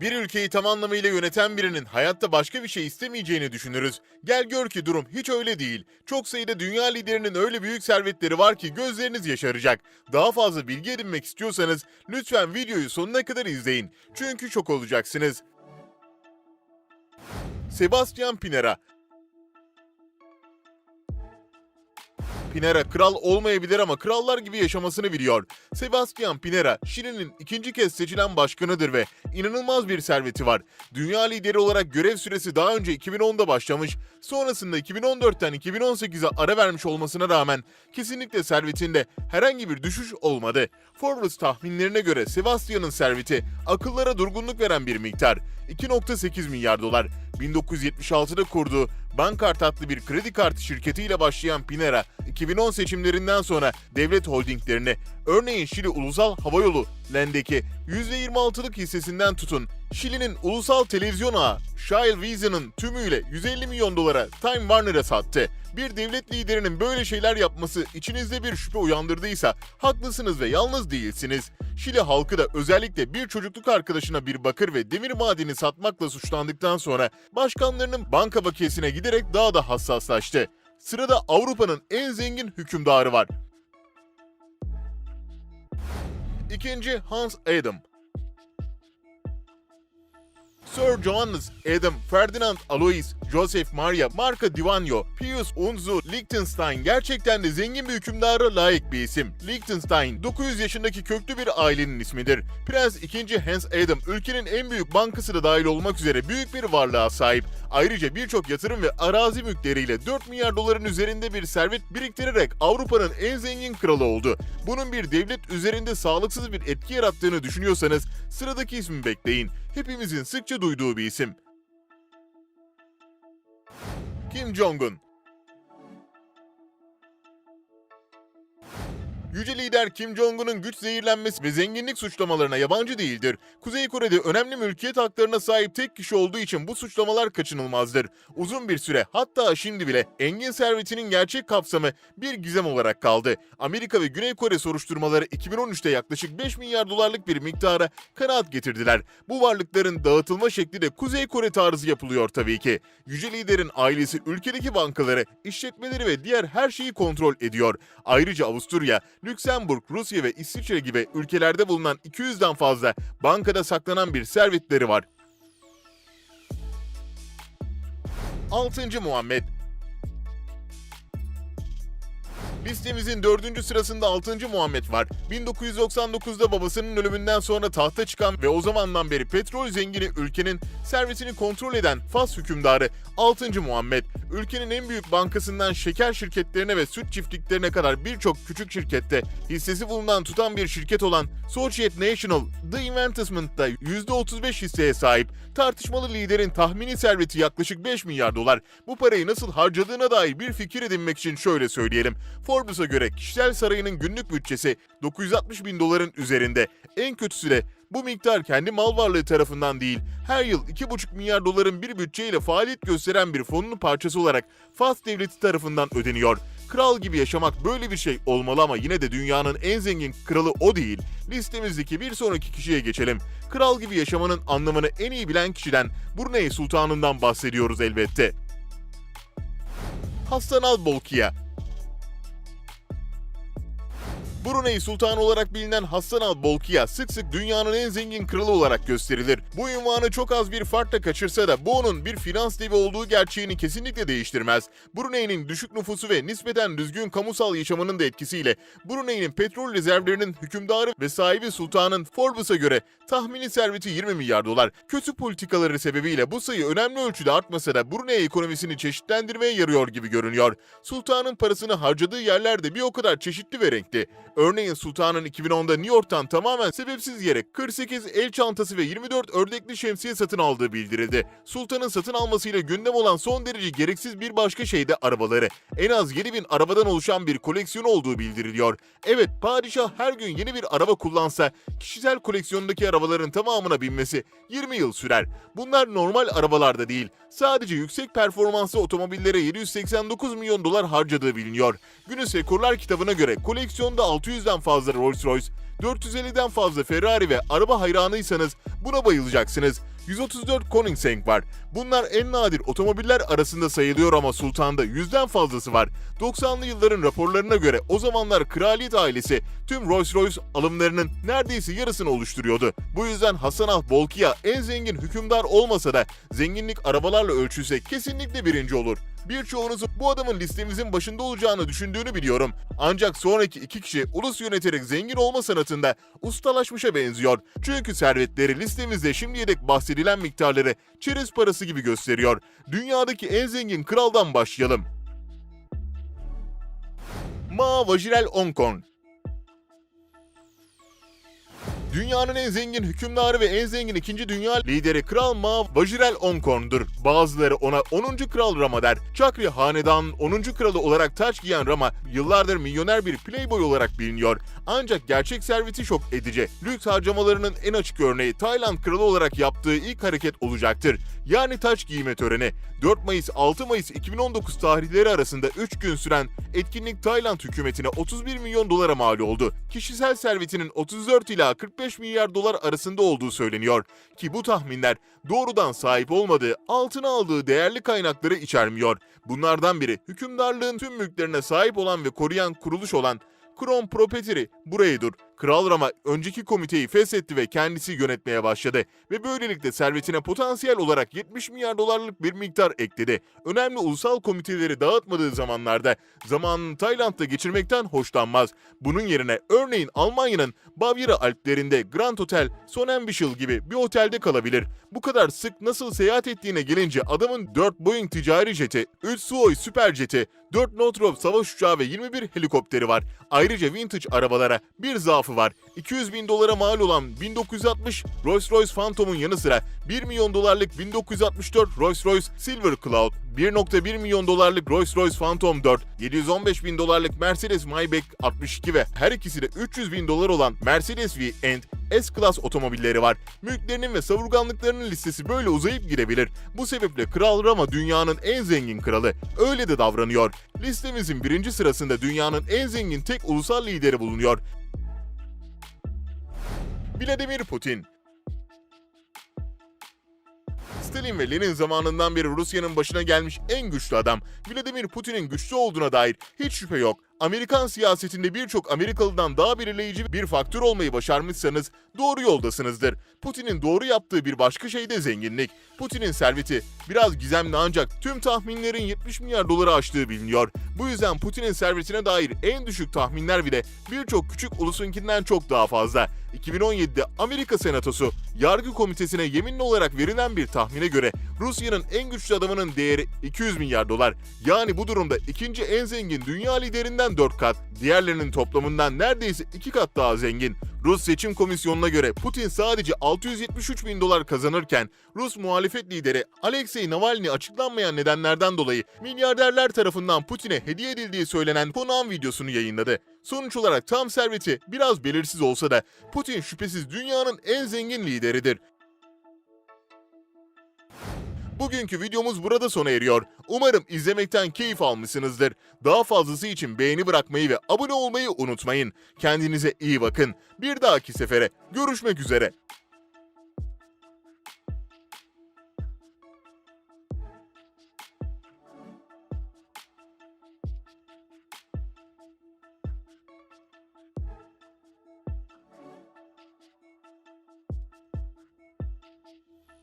Bir ülkeyi tam anlamıyla yöneten birinin hayatta başka bir şey istemeyeceğini düşünürüz. Gel gör ki durum hiç öyle değil. Çok sayıda dünya liderinin öyle büyük servetleri var ki gözleriniz yaşaracak. Daha fazla bilgi edinmek istiyorsanız lütfen videoyu sonuna kadar izleyin. Çünkü çok olacaksınız. Sebastian Pinera Pinera kral olmayabilir ama krallar gibi yaşamasını biliyor. Sebastian Pinera, Şili'nin ikinci kez seçilen başkanıdır ve inanılmaz bir serveti var. Dünya lideri olarak görev süresi daha önce 2010'da başlamış, sonrasında 2014'ten 2018'e ara vermiş olmasına rağmen kesinlikle servetinde herhangi bir düşüş olmadı. Forbes tahminlerine göre Sebastian'ın serveti akıllara durgunluk veren bir miktar. 2.8 milyar dolar. 1976'da kurduğu Bankart adlı bir kredi kartı şirketiyle başlayan Pinera, 2010 seçimlerinden sonra devlet holdinglerini, örneğin Şili Ulusal Havayolu Lend'deki %26'lık hissesinden tutun, Şili'nin ulusal televizyon ağı Shile Vision'ın tümüyle 150 milyon dolara Time Warner'a sattı. Bir devlet liderinin böyle şeyler yapması içinizde bir şüphe uyandırdıysa haklısınız ve yalnız değilsiniz. Şili halkı da özellikle bir çocukluk arkadaşına bir bakır ve demir madeni satmakla suçlandıktan sonra başkanlarının banka bakiyesine giderek daha da hassaslaştı. Sırada Avrupa'nın en zengin hükümdarı var. İkinci Hans Adam. Sir Johannes Adam Ferdinand Alois Joseph Maria Marco Divagno Pius Unzu Liechtenstein gerçekten de zengin bir hükümdara layık bir isim. Liechtenstein 900 yaşındaki köklü bir ailenin ismidir. Prens 2. Hans Adam ülkenin en büyük bankası da dahil olmak üzere büyük bir varlığa sahip. Ayrıca birçok yatırım ve arazi mülkleriyle 4 milyar doların üzerinde bir servet biriktirerek Avrupa'nın en zengin kralı oldu. Bunun bir devlet üzerinde sağlıksız bir etki yarattığını düşünüyorsanız sıradaki ismi bekleyin. Hepimizin sıkça duyduğu bir isim. Kim Jong-un Yüce lider Kim Jong-un'un güç zehirlenmesi ve zenginlik suçlamalarına yabancı değildir. Kuzey Kore'de önemli mülkiyet haklarına sahip tek kişi olduğu için bu suçlamalar kaçınılmazdır. Uzun bir süre hatta şimdi bile engin servetinin gerçek kapsamı bir gizem olarak kaldı. Amerika ve Güney Kore soruşturmaları 2013'te yaklaşık 5 milyar dolarlık bir miktara kanaat getirdiler. Bu varlıkların dağıtılma şekli de Kuzey Kore tarzı yapılıyor tabii ki. Yüce liderin ailesi ülkedeki bankaları, işletmeleri ve diğer her şeyi kontrol ediyor. Ayrıca Avusturya, Lüksemburg, Rusya ve İsviçre gibi ülkelerde bulunan 200'den fazla bankada saklanan bir servetleri var. 6. Muhammed Listemizin dördüncü sırasında 6. Muhammed var. 1999'da babasının ölümünden sonra tahta çıkan ve o zamandan beri petrol zengini ülkenin servetini kontrol eden Fas hükümdarı 6. Muhammed, ülkenin en büyük bankasından şeker şirketlerine ve süt çiftliklerine kadar birçok küçük şirkette hissesi bulunan tutan bir şirket olan Associate National The Investment'ta %35 hisseye sahip. Tartışmalı liderin tahmini serveti yaklaşık 5 milyar dolar. Bu parayı nasıl harcadığına dair bir fikir edinmek için şöyle söyleyelim. Forbes'a göre kişisel sarayının günlük bütçesi 960 bin doların üzerinde. En kötüsü de bu miktar kendi mal varlığı tarafından değil, her yıl 2,5 milyar doların bir bütçeyle faaliyet gösteren bir fonun parçası olarak Fas devleti tarafından ödeniyor. Kral gibi yaşamak böyle bir şey olmalı ama yine de dünyanın en zengin kralı o değil. Listemizdeki bir sonraki kişiye geçelim. Kral gibi yaşamanın anlamını en iyi bilen kişiden Brunei Sultanı'ndan bahsediyoruz elbette. Hassan al-Bolkiah Brunei Sultanı olarak bilinen Hassan al-Bolkiah sık sık dünyanın en zengin kralı olarak gösterilir. Bu ünvanı çok az bir farkla kaçırsa da bu onun bir finans devi olduğu gerçeğini kesinlikle değiştirmez. Brunei'nin düşük nüfusu ve nispeten düzgün kamusal yaşamının da etkisiyle Brunei'nin petrol rezervlerinin hükümdarı ve sahibi sultanın Forbes'a göre tahmini serveti 20 milyar dolar. Kötü politikaları sebebiyle bu sayı önemli ölçüde artmasa da Brunei ekonomisini çeşitlendirmeye yarıyor gibi görünüyor. Sultanın parasını harcadığı yerler de bir o kadar çeşitli ve renkli. Örneğin Sultan'ın 2010'da New York'tan tamamen sebepsiz yere 48 el çantası ve 24 ördekli şemsiye satın aldığı bildirildi. Sultan'ın satın almasıyla gündem olan son derece gereksiz bir başka şey de arabaları. En az 7000 arabadan oluşan bir koleksiyon olduğu bildiriliyor. Evet padişah her gün yeni bir araba kullansa kişisel koleksiyondaki arabaların tamamına binmesi 20 yıl sürer. Bunlar normal arabalarda değil. Sadece yüksek performanslı otomobillere 789 milyon dolar harcadığı biliniyor. Günün Rekorlar kitabına göre koleksiyonda 600'den fazla Rolls Royce, 450'den fazla Ferrari ve araba hayranıysanız buna bayılacaksınız. 134 Koenigsegg var. Bunlar en nadir otomobiller arasında sayılıyor ama Sultan'da yüzden fazlası var. 90'lı yılların raporlarına göre o zamanlar kraliyet ailesi tüm Rolls-Royce alımlarının neredeyse yarısını oluşturuyordu. Bu yüzden Hasan Al Bolkiah en zengin hükümdar olmasa da zenginlik arabalarla ölçülse kesinlikle birinci olur. Birçoğunuzun bu adamın listemizin başında olacağını düşündüğünü biliyorum. Ancak sonraki iki kişi ulus yöneterek zengin olma sanatında ustalaşmışa benziyor. Çünkü servetleri listemizde şimdiye dek bahsedilen miktarları çerez parası gibi gösteriyor. Dünyadaki en zengin kraldan başlayalım. Ma Vajirel Onkon Dünyanın en zengin hükümdarı ve en zengin ikinci dünya lideri Kral Ma Vajirel Onkorn'dur. Bazıları ona 10. Kral Rama der. Chakri Hanedan'ın 10. kralı olarak taç giyen Rama yıllardır milyoner bir playboy olarak biliniyor. Ancak gerçek serveti şok edici. Lüks harcamalarının en açık örneği Tayland kralı olarak yaptığı ilk hareket olacaktır. Yani taç giyme töreni. 4 Mayıs 6 Mayıs 2019 tarihleri arasında 3 gün süren etkinlik Tayland hükümetine 31 milyon dolara mal oldu. Kişisel servetinin 34 ila 45 milyar dolar arasında olduğu söyleniyor ki bu tahminler doğrudan sahip olmadığı, altına aldığı değerli kaynakları içermiyor. Bunlardan biri hükümdarlığın tüm mülklerine sahip olan ve koruyan kuruluş olan Crown Proprietary burayıdır. Kral Rama önceki komiteyi feshetti ve kendisi yönetmeye başladı ve böylelikle servetine potansiyel olarak 70 milyar dolarlık bir miktar ekledi. Önemli ulusal komiteleri dağıtmadığı zamanlarda zamanını Tayland'da geçirmekten hoşlanmaz. Bunun yerine örneğin Almanya'nın Bavyera Alplerinde Grand Hotel Sonnenbüchel gibi bir otelde kalabilir. Bu kadar sık nasıl seyahat ettiğine gelince adamın 4 Boeing ticari jeti, 3 Suoi süper jeti, 4 Northrop savaş uçağı ve 21 helikopteri var. Ayrıca vintage arabalara bir zaafı var. 200 bin dolara mal olan 1960 Rolls-Royce Phantom'un yanı sıra 1 milyon dolarlık 1964 Rolls-Royce Silver Cloud, 1.1 milyon dolarlık Rolls-Royce Phantom 4, 715 bin dolarlık Mercedes Maybach 62 ve her ikisi de 300 bin dolar olan Mercedes V and S-Class otomobilleri var. Mülklerinin ve savurganlıklarının listesi böyle uzayıp gidebilir. Bu sebeple Kral Rama dünyanın en zengin kralı. Öyle de davranıyor. Listemizin birinci sırasında dünyanın en zengin tek ulusal lideri bulunuyor. Vladimir Putin Stalin ve Lenin zamanından beri Rusya'nın başına gelmiş en güçlü adam. Vladimir Putin'in güçlü olduğuna dair hiç şüphe yok. Amerikan siyasetinde birçok Amerikalıdan daha belirleyici bir faktör olmayı başarmışsanız doğru yoldasınızdır. Putin'in doğru yaptığı bir başka şey de zenginlik. Putin'in serveti biraz gizemli ancak tüm tahminlerin 70 milyar doları aştığı biliniyor. Bu yüzden Putin'in servetine dair en düşük tahminler bile birçok küçük ulusunkinden çok daha fazla. 2017'de Amerika Senatosu Yargı Komitesi'ne yeminli olarak verilen bir tahmine göre Rusya'nın en güçlü adamının değeri 200 milyar dolar. Yani bu durumda ikinci en zengin dünya liderinden 4 kat, diğerlerinin toplamından neredeyse 2 kat daha zengin. Rus Seçim Komisyonu'na göre Putin sadece 673 bin dolar kazanırken Rus muhalefet lideri Alexei Navalny açıklanmayan nedenlerden dolayı milyarderler tarafından Putin'e hediye edildiği söylenen konağın videosunu yayınladı. Sonuç olarak tam serveti biraz belirsiz olsa da Putin şüphesiz dünyanın en zengin lideridir. Bugünkü videomuz burada sona eriyor. Umarım izlemekten keyif almışsınızdır. Daha fazlası için beğeni bırakmayı ve abone olmayı unutmayın. Kendinize iyi bakın. Bir dahaki sefere görüşmek üzere.